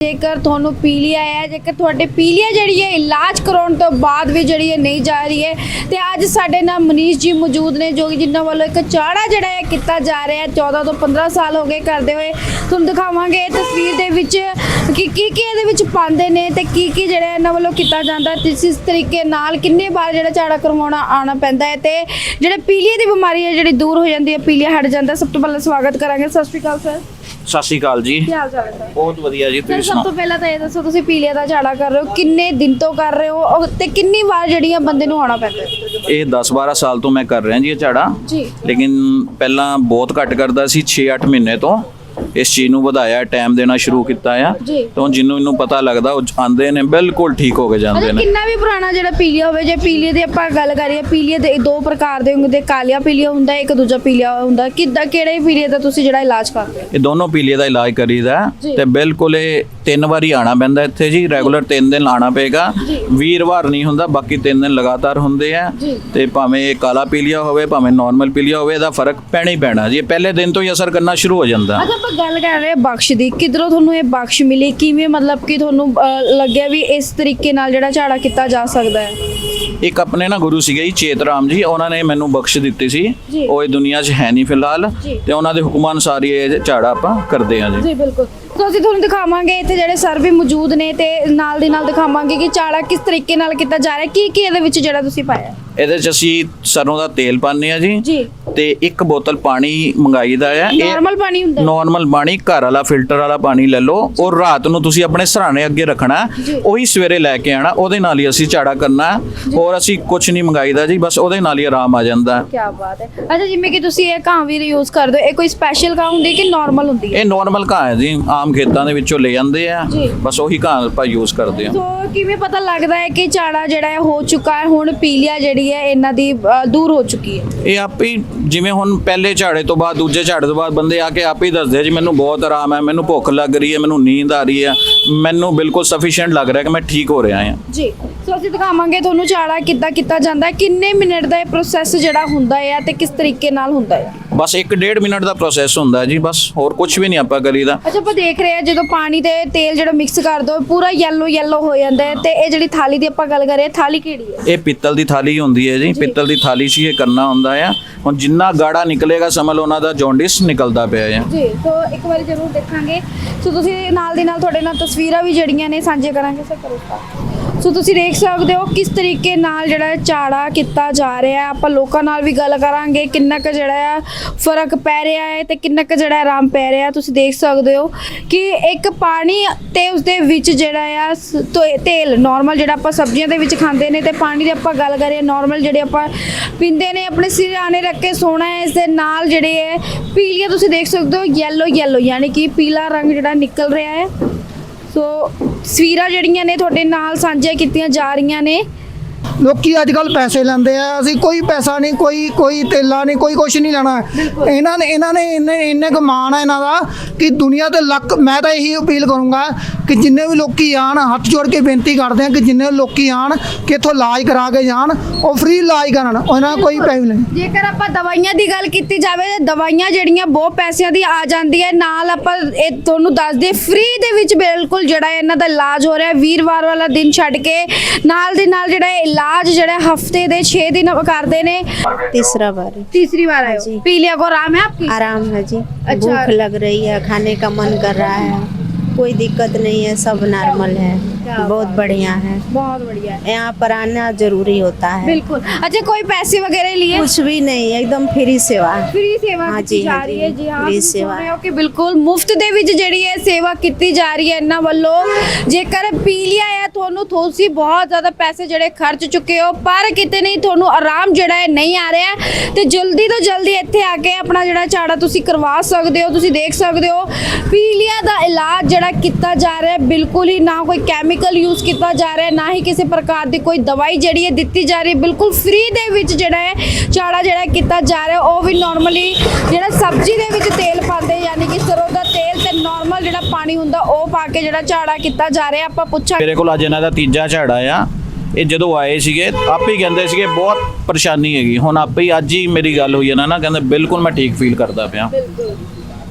ਜੇਕਰ ਤੁਹਾਨੂੰ ਪੀਲੀਆ ਹੈ, ਜੇਕਰ ਤੁਹਾਡੇ ਪੀਲੀਆ ਜਿਹੜੀ ਹੈ, ਇਲਾਜ ਕਰਾਉਣ ਤੋਂ ਬਾਅਦ ਵੀ ਜਿਹੜੀ ਹੈ ਨਹੀਂ ਜਾ ਰਹੀ ਹੈ, ਤੇ ਅੱਜ ਸਾਡੇ ਨਾਲ ਮਨੀਸ਼ ਜੀ ਮੌਜੂਦ ਨੇ, ਜੋ ਕਿ ਜਿਨ੍ਹਾਂ ਵੱਲੋਂ ਇੱਕ ਚਾੜਾ ਜਿਹੜਾ ਹੈ, ਕੀਤਾ ਜਾ ਰਿਹਾ ਹੈ 14 ਤੋਂ 15 ਸਾਲ ਹੋ ਗਏ ਕਰਦੇ ਹੋਏ। ਤੁਹਾਨੂੰ ਦਿਖਾਵਾਂਗੇ ਇਹ ਤਸਵੀਰ ਦੇ ਵਿੱਚ ਕਿ ਕੀ ਕੀ ਇਹਦੇ ਵਿੱਚ ਪਾਉਂਦੇ ਨੇ ਤੇ ਕੀ ਕੀ ਜਿਹੜਾ ਇਹਨਾਂ ਵੱਲੋਂ ਕੀਤਾ ਜਾਂਦਾ ਤੇ ਇਸ ਤਰੀਕੇ ਨਾਲ ਕਿੰਨੇ ਵਾਰ ਜਿਹੜਾ ਚਾੜਾ ਕਰਵਾਉਣਾ ਆਉਣਾ ਪੈਂਦਾ ਹੈ ਤੇ ਜਿਹੜੇ ਪੀਲੀਏ ਦੀ ਬਿਮਾਰੀ ਹੈ ਜਿਹੜੀ ਦੂਰ ਹੋ ਜਾਂਦੀ ਹੈ ਪੀਲੀਆ ਹਟ ਜਾਂਦਾ। ਸਭ ਤੋਂ ਪਹਿਲਾਂ ਸਵਾਗਤ ਕਰਾਂਗੇ। ਸਤਿ ਸ਼੍ਰੀ ਅਕਾਲ ਸਰ। ਸਤਿ ਸ਼੍ਰੀ ਅਕਾਲ ਜੀ। ਕੀ ਹਾਲ ਚਾਲ ਹੈ ਸਰ? ਬਹੁਤ ਵਧੀਆ ਜੀ ਤੁਸੀਂ ਸਭ ਤੋਂ ਪਹਿਲਾਂ ਤਾਂ ਇਹ ਦੱਸੋ ਤੁਸੀਂ ਪੀਲੀਆ ਦਾ ਝਾੜਾ ਕਰ ਰਹੇ ਹੋ ਕਿੰਨੇ ਦਿਨ ਤੋਂ ਕਰ ਰਹੇ ਹੋ ਤੇ ਕਿੰਨੀ ਵਾਰ ਜਿਹੜੀਆਂ ਬੰਦੇ ਨੂੰ ਆਉਣਾ ਪੈਂਦਾ ਇਹ 10-12 ਸਾਲ ਤੋਂ ਮੈਂ ਕਰ ਰਿਹਾ ਜੀ ਇਹ ਝਾੜਾ। ਜੀ। ਲੇਕਿਨ ਪਹਿਲਾਂ ਬਹੁਤ ਘੱਟ ਕਰਦਾ ਸੀ 6-8 ਮਹੀਨੇ ਤੋਂ। ਇਸ ਚੀਜ਼ ਨੂੰ ਵਧਾਇਆ ਟਾਈਮ ਦੇਣਾ ਸ਼ੁਰੂ ਕੀਤਾ ਆ। ਜੀ। ਤਾਂ ਜਿੰਨੂੰ ਇਹਨੂੰ ਪਤਾ ਲੱਗਦਾ ਉਹ ਆਂਦੇ ਨੇ ਬਿਲਕੁਲ ਠੀਕ ਹੋ ਕੇ ਜਾਂਦੇ ਨੇ। ਕਿੰਨਾ ਵੀ ਪੁਰਾਣਾ ਜਿਹੜਾ ਪੀਲੀਆ ਹੋਵੇ ਜੇ ਪੀਲੀਏ ਦੀ ਆਪਾਂ ਗੱਲ ਕਰੀਏ ਪੀਲੀਏ ਦੇ ਦੋ ਪ੍ਰਕਾਰ ਦੇ ਹੁੰਦੇ ਕਾਲਿਆ ਪੀਲੀਆ ਹੁੰਦਾ ਇੱਕ ਦੂਜਾ ਪੀਲੀਆ ਹੁੰਦਾ। ਕਿੱਦਾਂ ਕਿਹੜੇ ਪੀਲੀਏ ਦਾ ਤੁਸੀਂ ਜਿਹੜਾ ਇਲਾਜ ਕਰਦੇ ਹੋ? ਇਹ ਦੋਨੋਂ ਪੀਲੀਏ ਦਾ ਇਲਾਜ ਕਰੀਦਾ। ਹੈ ਜੀ। ਤੇ ਬਿਲਕੁਲ ਇਹ ਤਿੰਨ ਵਾਰੀ ਆਣਾ ਪੈਂਦਾ ਇੱਥੇ ਜੀ ਰੈਗੂਲਰ ਤਿੰਨ ਦਿਨ ਆਣਾ ਪਏਗਾ। ਜੀ। ਵੀਰਵਾਰ ਨਹੀਂ ਹੁੰਦਾ ਬਾਕੀ ਤਿੰਨ ਦਿਨ ਲਗਾਤਾਰ ਹੁੰਦੇ ਆ। ਜੀ। ਤੇ ਭਾਵੇਂ ਇਹ ਕਾਲਾ ਪੀਲੀਆ ਹੋਵੇ ਭਾਵੇਂ ਨਾਰਮਲ ਪੀਲੀਆ ਹੋਵੇ ਇਹਦਾ ਫ਼ਰਕ ਪੈਣਾ ਹੀ ਪੈਣਾ ਜੀ। ਇਹ ਪਹਿਲੇ ਦਿਨ ਤੋਂ ਹੀ ਅਸਰ ਕਰਨਾ ਸ਼ੁਰੂ ਹੋ ਜਾਂਦਾ। ਅੱਛਾ ਆਪਾਂ ਗੱਲ ਕਰ ਰਹੇ ਬਖਸ਼ ਦੀ ਕਿਧਰੋਂ ਤੁਹਾਨੂੰ ਇਹ ਬਖਸ਼ ਮਿਲੀ? ਕਿਵੇਂ ਮਤਲਬ ਕਿ ਤੁਹਾਨੂੰ ਅਹ, ਲੱਗਿਆ ਵੀ ਇਸ ਤਰੀਕੇ ਨਾਲ ਜਿਹੜਾ ਝਾੜਾ ਕੀਤਾ ਜਾ ਸਕਦਾ ਹੈ? ਇੱਕ ਆਪਣੇ ਨਾ ਗੁਰੂ ਸੀਗੇ ਜੀ ਚੇਤ ਰਾਮ ਜੀ ਉਹਨਾਂ ਨੇ ਮੈਨੂੰ ਬਖਸ਼ ਦਿੱਤੀ ਸੀ। ਜੀ। ਉਹ ਇਹ ਦੁਨੀਆ 'ਚ ਹੈ ਨਹੀਂ ਫਿਲਹਾਲ ਜੀ। ਤੇ ਉਹਨਾਂ ਦੇ ਹੁਕਮਾਂ ਅਨੁਸਾਰ ਹੀ ਇਹ ਝਾੜਾ ਆਪਾਂ ਕਰਦੇ ਹਾਂ ਜੀ। ਜੀ ਬਿਲਕੁਲ। ਸੋ ਅਸੀਂ ਤੁਹਾਨੂੰ ਦਿਖਾਵਾਂਗੇ ਇੱਥੇ ਜਿਹੜੇ ਸਰ ਵੀ ਮੌਜੂਦ ਨੇ ਤੇ ਨਾਲ ਦੀ ਨਾਲ ਦਿਖਾਵਾਂਗੇ ਕਿ ਚਾੜਾ ਕਿਸ ਤਰੀਕੇ ਨਾਲ ਕੀਤਾ ਜਾ ਰਿਹਾ ਕੀ ਕੀ ਇਹਦੇ ਵਿੱਚ ਜਿਹੜਾ ਤੁਸੀਂ ਪਾਇਆ? ਇਹਦੇ 'ਚ ਅਸੀਂ ਸਰੋਂ ਦਾ ਤੇਲ ਪਾਉਂਦੇ ਆ ਜੀ। ਜੀ। ਤੇ ਇੱਕ ਬੋਤਲ ਪਾਣੀ ਮੰਗਾਈਦਾ ਆ। ਇਹ ਨਾਰਮਲ ਪਾਣੀ ਹੁੰਦਾ? ਨਾਰਮਲ ਪਾਣੀ ਘਰ ਵਾਲਾ ਫਿਲਟਰ ਵਾਲਾ ਪਾਣੀ ਲੈ ਲਓ। ਔਰ ਰਾਤ ਨੂੰ ਤੁਸੀਂ ਆਪਣੇ ਸਰਾਣੇ ਅੱਗੇ ਰੱਖਣਾ। ਉਹੀ ਸਵੇਰੇ ਲੈ ਕੇ ਆਣਾ ਉਹਦੇ ਨਾਲ ਹੀ ਅਸੀਂ ਝਾੜਾ ਕਰਨਾ ਔਰ ਅਸੀਂ ਕੁਝ ਨਹੀਂ ਮੰਗਾਈਦਾ ਜੀ ਬਸ ਉਹਦੇ ਨਾਲ ਹੀ ਆਰਾਮ ਆ ਜਾਂਦਾ ਕੀ ਬਾਤ ਹੈ। ਅੱਛਾ ਜਿਵੇਂ ਕਿ ਤੁਸੀਂ ਇਹ ਕਾਂ ਵੀ ਯੂਜ਼ ਕਰਦੇ ਹੋ ਇਹ ਕੋਈ ਸਪੈਸ਼ਲ ਕਾਂ ਹੁੰਦੀ ਹੈ ਕਿ ਨਾਰਮਲ ਹੁੰਦੀ ਹੈ? ਇਹ ਨਾਰਮਲ ਘਾਹ ਹੈ ਜੀ ਆਮ ਖੇਤਾਂ ਦੇ ਵਿੱਚੋਂ ਲੈ ਜਾਂਦੇ ਆ। ਬਸ ਉਹੀ ਘਾਹ ਆਪਾਂ ਯੂਜ਼ ਕਰਦੇ ਆ ਸੋ ਕਿਵੇਂ ਪਤਾ ਲੱਗਦਾ ਹੈ ਕਿ ਚਾੜਾ ਜਿਹੜਾ ਹੈ ਹੋ ਚੁੱਕਾ ਹੈ ਹੁਣ ਪੀਲੀਆ ਜਿਹੜੀ ਹੈ ਇਹਨਾਂ ਦੀ ਦੂਰ ਹੋ ਚੁੱਕੀ ਹੈ? ਇਹ ਆਪੇ ਜਿਵੇਂ ਹੁਣ ਪਹਿਲੇ ਝਾੜੇ ਤੋਂ ਬਾਅਦ, ਦੂਜੇ ਝਾੜੇ ਤੋਂ ਬਾਅਦ ਬੰਦੇ ਆ ਕੇ ਆਪੇ ਹੀ ਦੱਸਦੇ ਆ ਜੀ, ਮੈਨੂੰ ਬਹੁਤ ਆਰਾਮ ਹੈ, ਮੈਨੂੰ ਭੁੱਖ ਲੱਗ ਰਹੀ ਹੈ, ਮੈਨੂੰ ਨੀਂਦ ਆ ਰਹੀ ਹੈ, ਮੈਨੂੰ ਬਿਲਕੁਲ ਸਫੀਸ਼ੀਐਂਟ ਲੱਗ ਰਿਹਾ ਕਿ ਮੈਂ ਠੀਕ ਹੋ ਰਿਹਾ ਹਾਂ। ਜੀ, ਸੋ ਅਸੀਂ ਦਿਖਾਵਾਂਗੇ ਤੁਹਾਨੂੰ ਚਾੜਾ ਕਿੱਦਾਂ ਕੀਤਾ ਜਾਂਦਾ ਹੈ, ਕਿੰਨੇ ਮਿੰਟ ਦਾ ਇਹ ਪ੍ਰੋਸੈਸ ਜਿਹੜਾ ਹੁੰਦਾ ਹੈ ਤੇ ਕਿਸ ਤਰੀਕੇ ਨਾਲ ਹੁੰਦਾ ਹੈ। ਬਸ 1.5 ਮਿੰਟ ਦਾ ਪ੍ਰੋਸੈਸ ਹੁੰਦਾ ਜੀ ਬਸ ਹੋਰ ਕੁਝ ਵੀ ਨਹੀਂ ਆਪਾਂ ਕਰੀਦਾ ਅੱਛਾ ਆਪਾਂ ਦੇਖ ਰਹੇ ਹਾਂ ਜਦੋਂ ਪਾਣੀ ਤੇ ਤੇਲ ਜਿਹੜਾ ਮਿਕਸ ਕਰ ਦੋ ਪੂਰਾ ਯੈਲੋ ਯੈਲੋ ਹੋ ਜਾਂਦਾ ਹੈ ਤੇ ਇਹ ਜਿਹੜੀ ਥਾਲੀ ਦੀ ਆਪਾਂ ਗੱਲ ਕਰੀਏ ਥਾਲੀ ਕਿਹੜੀ ਹੈ? ਇਹ ਪਿੱਤਲ ਦੀ ਥਾਲੀ ਹੁੰਦੀ ਹੈ ਜੀ ਪਿੱਤਲ ਦੀ ਥਾਲੀ 'ਚ ਇਹ ਕਰਨਾ ਹੁੰਦਾ ਆ। ਹੁਣ ਜਿੰਨਾ ਗਾੜਾ ਨਿਕਲੇਗਾ ਸਮਝ ਲਓ ਉਹਨਾਂ ਦਾ ਜੌਂਡਿਸ ਨਿਕਲਦਾ ਪਿਆ ਹੈ ਜੀ ਸੋ ਇੱਕ ਵਾਰੀ ਜ਼ਰੂਰ ਦੇਖਾਂਗੇ। ਸੋ ਤੁਸੀਂ ਨਾਲ ਦੀ ਨਾਲ ਤੁਹਾਡੇ ਨਾਲ ਤਸਵੀਰਾਂ ਵੀ ਜਿਹੜੀਆਂ ਨੇ ਸਾਂਝੇ ਕਰਾਂਗੇ ਸਰ ਕਰੋ start। ਸੋ ਤੁਸੀਂ ਦੇਖ ਸਕਦੇ ਹੋ ਕਿਸ ਤਰੀਕੇ ਨਾਲ ਜਿਹੜਾ ਝਾੜਾ ਕੀਤਾ ਜਾ ਰਿਹਾ ਆਪਾਂ ਲੋਕਾਂ ਨਾਲ ਵੀ ਗੱਲ ਕਰਾਂਗੇ ਕਿੰਨਾ ਕੁ ਜਿਹੜਾ ਆ ਫ਼ਰਕ ਪੈ ਰਿਹਾ ਹੈ ਤੇ ਕਿੰਨਾ ਕੁ ਜਿਹੜਾ ਆਰਾਮ ਪੈ ਰਿਹਾ। ਤੁਸੀਂ ਦੇਖ ਸਕਦੇ ਹੋ ਕਿ ਇੱਕ ਪਾਣੀ ਤੇ ਉਸਦੇ ਵਿੱਚ ਜਿਹੜਾ ਆ ਸ- ਤੇਲ ਨਾਰਮਲ ਜਿਹੜਾ ਆਪਾਂ ਸਬਜ਼ੀਆਂ ਦੇ ਵਿੱਚ ਖਾਂਦੇ ਨੇ ਤੇ ਪਾਣੀ ਦੀ ਆਪਾਂ ਗੱਲ ਕਰੀਏ ਨਾਰਮਲ ਜਿਹੜੇ ਆਪਾਂ ਪੀਂਦੇ ਨੇ, ਆਪਣੇ ਸਿਰਾਣੇ ਰੱਖ ਕੇ ਸੋਣਾ ਹੈ, ਇਸ ਦੇ ਨਾਲ ਜਿਹੜੇ ਹੈ ਪੀਲੀਆ, ਤੁਸੀਂ ਦੇਖ ਸਕਦੇ ਹੋ ਯੈਲੋ ਯੈਲੋ ਯਾਨੀ ਕਿ ਪੀਲਾ ਰੰਗ ਜਿਹੜਾ ਨਿਕਲ ਰਿਹਾ ਹੈ। ਸੋ ਤਸਵੀਰਾਂ ਜਿਹੜੀਆਂ ਨੇ ਤੁਹਾਡੇ ਨਾਲ ਸਾਂਝੀਆਂ ਕੀਤੀਆਂ ਜਾ ਰਹੀਆਂ ਨੇ। ਲੋਕੀ ਅੱਜ ਕੱਲ ਪੈਸੇ ਲੈਂਦੇ ਆ ਅਸੀਂ ਕੋਈ ਪੈਸਾ ਨਹੀਂ ਕੋਈ ਕੋਈ ਤੇਲਾ ਨਹੀਂ ਕੋਈ ਕੁਛ ਨਹੀਂ ਲੈਣਾ। ਇਹਨਾਂ ਨੇ ਇਹਨਾਂ ਨੇ ਇੰਨੇ ਇੰਨੇ ਕੁ ਮਾਣ ਆ ਇਹਨਾਂ ਦਾ ਕਿ ਦੁਨੀਆ ਤੇ ਲੱਕ ਮੈਂ ਤਾਂ ਇਹੀ ਅਪੀਲ ਕਰੂੰਗਾ ਕਿ ਜਿੰਨੇ ਵੀ ਲੋਕੀ ਆਣ ਹੱਥ ਜੋੜ ਕੇ ਬੇਨਤੀ ਕਰਦੇ ਆ ਕਿ ਜਿੰਨੇ ਲੋਕੀ ਆਣ ਕਿ ਇੱਥੋਂ ਇਲਾਜ ਕਰਾ ਕੇ ਜਾਣ ਉਹ ਫ੍ਰੀ ਇਲਾਜ ਕਰਨ ਉਹਨਾਂ ਕੋਈ ਪੈਸੇ ਨਹੀਂ। ਜੇਕਰ ਆਪਾਂ ਦਵਾਈਆਂ ਦੀ ਗੱਲ ਕੀਤੀ ਜਾਵੇ ਤਾਂ ਦਵਾਈਆਂ ਜਿਹੜੀਆਂ ਬਹੁਤ ਪੈਸਿਆਂ ਦੀ ਆ ਜਾਂਦੀ ਹੈ ਨਾਲ ਆਪਾਂ ਇਹ ਤੁਹਾਨੂੰ ਦੱਸ ਦਈਏ ਫ੍ਰੀ ਦੇ ਵਿੱਚ ਬਿਲਕੁਲ ਜਿਹੜਾ ਹੈ ਇਹਨਾਂ ਦਾ ਇਲਾਜ ਹੋ ਰਿਹਾ ਹੈ ਵੀਰਵਾਰ ਵਾਲਾ ਦਿਨ ਛੱਡ ਕੇ ਨਾਲ ਦੇ ਨਾਲ ਜਿਹੜਾ ਇਹ ਇਲਾਜ ਜਿਹੜਾ ਹਫਤੇ ਦੇ 6 ਦਿਨ ਕਰਦੇ ਨੇ तीसरा बार है। तीसरी बार आए हो जी। पीलिया को आराम है आपकी आराम है जी अच्छा। भूख लग रही है खाने का मन कर रहा है कोई दिक्कत नहीं है सब नॉर्मल है क्या बहुत बात बढ़िया है बहुत बढ़िया है यहाँ पर आना जरूरी होता है बिल्कुल अच्छा कोई पैसे वगैरह लिए कुछ भी नहीं एकदम फ्री सेवा ਫ੍ਰੀ ਸੇਵਾ ਹਾਂ ਕੀਤੀ ਜੀ, ਜਾ ਹਾਂ ਰਹੀ ਜੀ, ਹੈ ਜੀ ਹਾਂ free ਤੁਸੀਂ ਸੁਣ ਸੇਵਾ ਰਹੇ ਹੋ ਕਿ ਬਿਲਕੁਲ ਮੁਫਤ ਦੇ ਵਿੱਚ ਜਿਹੜੀ ਹੈ ਸੇਵਾ ਕੀਤੀ ਜਾ ਰਹੀ ਹੈ ਇਹਨਾਂ ਵੱਲੋਂ ਜੇਕਰ ਪੀਲੀਆ ਹੈ ਤੁਹਾਨੂੰ ਤੁਸੀਂ ਬਹੁਤ ਜ਼ਿਆਦਾ ਪੈਸੇ ਜਿਹੜੇ ਖਰਚ ਚੁੱਕੇ ਹੋ ਪਰ ਕਿਤੇ ਨਹੀਂ ਤੁਹਾਨੂੰ ਆਰਾਮ ਜਿਹੜਾ ਹੈ ਨਹੀਂ ਆ ਰਿਹਾ ਤੇ ਜਲਦੀ ਤੋਂ ਜਲਦੀ ਇੱਥੇ ਆ ਕੇ ਆਪਣਾ ਜਿਹੜਾ ਝਾੜਾ ਤੁਸੀਂ ਕਰਵਾ ਸਕਦੇ ਹੋ ਤੁਸੀਂ ਦੇਖ ਸਕਦੇ ਹੋ ਪੀਲੀਆ ਦਾ ਇਲਾਜ ਜਿਹੜਾ ਕੀਤਾ ਜਾ ਰਿਹਾ ਹੈ ਬਿਲਕੁਲ ਹੀ ਨਾ ਕੋਈ ਕੈਮੀਕਲ ਯੂਜ਼ ਕੀਤਾ ਜਾ ਰਿਹਾ ਹੈ ਨਾ ਹੀ ਕਿਸੇ ਪ੍ਰਕਾਰ ਦੀ ਕੋਈ ਦਵਾਈ ਜਿਹੜੀ ਹੈ ਦਿੱਤੀ ਜਾ ਰਹੀ ਹੈ ਬਿਲਕੁਲ ਫ੍ਰੀ ਦੇ ਵਿੱਚ ਜਿਹੜਾ ਹੈ ਝਾੜਾ ਜਿਹੜਾ ਕੀਤਾ ਜਾ ਰਿਹਾ ਉਹ ਵੀ ਨਾਰਮਲੀ ਜਿਹੜਾ ਸਬਜ਼ੀ ਦੇ ਵਿੱਚ ਤੇਲ ਪਾਉਂਦੇ ਯਾਨੀ ਕਿ ਸਰੋਂ ਦਾ ਤੇਲ ਤੇ ਨਾਰਮਲ ਜਿਹੜਾ ਪਾਣੀ ਹੁੰਦਾ ਉਹ ਪਾ ਕੇ ਜਿਹੜਾ ਝਾੜਾ ਕੀਤਾ ਜਾ ਰਿਹਾ ਆਪਾਂ ਪੁੱਛਾਂਗੇ ਮੇਰੇ ਕੋਲ ਅੱਜ ਇਹਨਾਂ ਦਾ ਤੀਜਾ ਝਾੜਾ ਆ। ਇਹ ਜਦੋਂ ਆਏ ਸੀਗੇ ਆਪੇ ਕਹਿੰਦੇ ਸੀਗੇ ਬਹੁਤ ਪਰੇਸ਼ਾਨੀ ਹੈਗੀ। ਹੁਣ ਆਪੇ ਹੀ ਅੱਜ ਹੀ ਮੇਰੀ ਗੱਲ ਹੋਈ ਹੈ ਨਾ ਨਾ ਕਹਿੰਦੇ ਬਿਲਕੁਲ ਮੈਂ ਠੀਕ ਫੀਲ ਕਰਦਾ ਪਿਆ।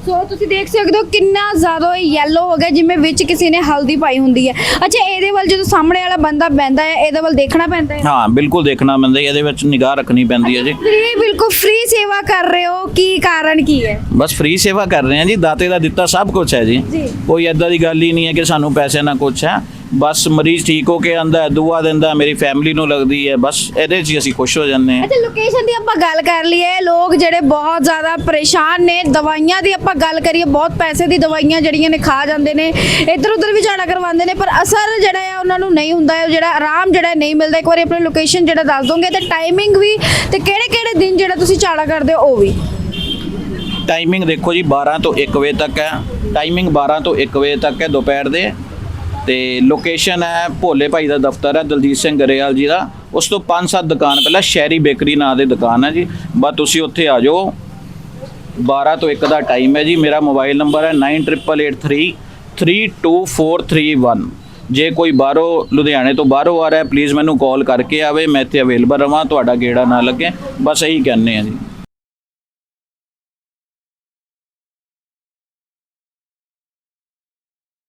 ਸੋ ਤੁਸੀਂ ਦੇਖ ਸਕਦੇ ਹੋ ਕਿੰਨਾ ਜ਼ਿਆਦਾ ਯੈਲੋ ਹੋ ਗਿਆ ਜਿਵੇਂ ਵਿੱਚ ਕਿਸੇ ਨੇ ਹਲਦੀ ਪਾਈ ਹੁੰਦੀ ਹੈ। ਅੱਛਾ ਇਹਦੇ ਵੱਲ ਜਦੋਂ ਸਾਹਮਣੇ ਵਾਲਾ ਬੰਦਾ ਬੈੰਦਾ ਹੈ ਇਹਦੇ ਵੱਲ ਦੇਖਣਾ ਪੈਂਦਾ ਹੈ? ਹਾਂ ਬਿਲਕੁਲ ਦੇਖਣਾ ਪੈਂਦਾ ਜੀ, ਇਹਦੇ ਵਿੱਚ ਨਿਗਾਹ ਰੱਖਣੀ ਪੈਂਦੀ ਹੈ ਜੀ। ਤੁਸੀਂ ਬਿਲਕੁਲ ਫ੍ਰੀ ਸੇਵਾ ਕਰ ਰਹੇ ਹੋ ਕੀ ਕਾਰਨ ਕੀ ਹੈ? ਬਸ ਫ੍ਰੀ ਸੇਵਾ ਕਰ ਰਹੇ ਹਾਂ ਜੀ ਦਾਤੇ ਦਾ ਦਿੱਤਾ ਸਭ ਕੁਝ ਹੈ ਜੀ। ਜੀ। ਕੋਈ ਐਦਾਂ ਦੀ ਗੱਲ ਹੀ ਨਹੀਂ ਹੈ ਕਿ ਸਾਨੂੰ ਪੈਸੇ ਨਾ ਕੁਝ ਹੈ। ਬਸ ਮਰੀਜ਼ ਠੀਕ ਹੋ ਕੇ ਆਂਦਾ ਦੁਆ ਦਿੰਦਾ ਮੇਰੀ ਫੈਮਿਲੀ ਨੂੰ ਲੱਗਦੀ ਹੈ ਬਸ ਇਹਦੇ 'ਚ ਹੀ ਅਸੀਂ ਖੁਸ਼ ਹੋ ਜਾਂਦੇ ਹਾਂ। ਅੱਛਾ ਲੋਕੇਸ਼ਨ ਦੀ ਆਪਾਂ ਗੱਲ ਕਰ ਲਈਏ ਲੋਕ ਜਿਹੜੇ ਬਹੁਤ ਜ਼ਿਆਦਾ ਪਰੇਸ਼ਾਨ ਨੇ ਦਵਾਈਆਂ ਦੀ ਆਪਾਂ ਗੱਲ ਕਰੀਏ ਬਹੁਤ ਪੈਸੇ ਦੀ ਦਵਾਈਆਂ ਜਿਹੜੀਆਂ ਨੇ ਖਾ ਜਾਂਦੇ ਨੇ ਇੱਧਰ ਉੱਧਰ ਵੀ ਝਾੜਾ ਕਰਵਾਉਂਦੇ ਨੇ ਪਰ ਅਸਰ ਜਿਹੜਾ ਹੈ ਉਹਨਾਂ ਨੂੰ ਨਹੀਂ ਹੁੰਦਾ ਹੈ ਜਿਹੜਾ ਆਰਾਮ ਜਿਹੜਾ ਨਹੀਂ ਮਿਲਦਾ। ਇੱਕ ਵਾਰੀ ਆਪਣੀ ਲੋਕੇਸ਼ਨ ਜਿਹੜਾ ਦੱਸ ਦੋਗੇ ਤੇ ਟਾਈਮਿੰਗ ਵੀ ਤੇ ਕਿਹੜੇ ਕਿਹੜੇ ਦਿਨ ਜਿਹੜਾ ਤੁਸੀਂ ਝਾੜਾ ਕਰਦੇ ਹੋ ਉਹ ਵੀ? ਟਾਈਮਿੰਗ ਦੇਖੋ ਜੀ 12 ਤੋਂ 1 ਵਜੇ ਤੱਕ ਹੈ। ਟਾਈਮਿੰਗ 12 ਤੋਂ 1 ਵਜੇ ਤੱਕ ਹੈ ਦੁਪਹਿਰ ਦੇ। ਤੇ ਲੋਕੇਸ਼ਨ ਹੈ ਭੋਲੇ ਭਾਈ ਦਾ ਦਫ਼ਤਰ ਹੈ, ਦਲਜੀਤ ਸਿੰਘ ਗਰੇਵਾਲ ਜੀ ਦਾ। ਉਸ ਤੋਂ 5-7 ਦੁਕਾਨ ਪਹਿਲਾਂ ਸ਼ਹਿਰੀ ਬੇਕਰੀ ਨਾਂ ਦੇ ਦੁਕਾਨ ਹੈ ਜੀ। ਬਸ ਤੁਸੀਂ ਉੱਥੇ ਆ ਜਾਓ। 12 ਤੋਂ 1 ਦਾ ਟਾਈਮ ਹੈ ਜੀ। ਮੇਰਾ ਮੋਬਾਈਲ ਨੰਬਰ ਹੈ 9883 32431 ਜੇ ਕੋਈ ਬਾਹਰੋਂ ਲੁਧਿਆਣੇ ਤੋਂ ਬਾਹਰੋਂ ਆ ਰਿਹਾ ਪਲੀਜ਼ ਮੈਨੂੰ ਕਾਲ ਕਰਕੇ ਆਵੇ। ਮੈਂ ਇੱਥੇ ਅਵੇਲੇਬਲ ਰਵਾਂ, ਤੁਹਾਡਾ ਗੇੜਾ ਨਾ ਲੱਗੇ। ਬਸ ਇਹੀ ਕਹਿੰਦੇ ਆ ਜੀ।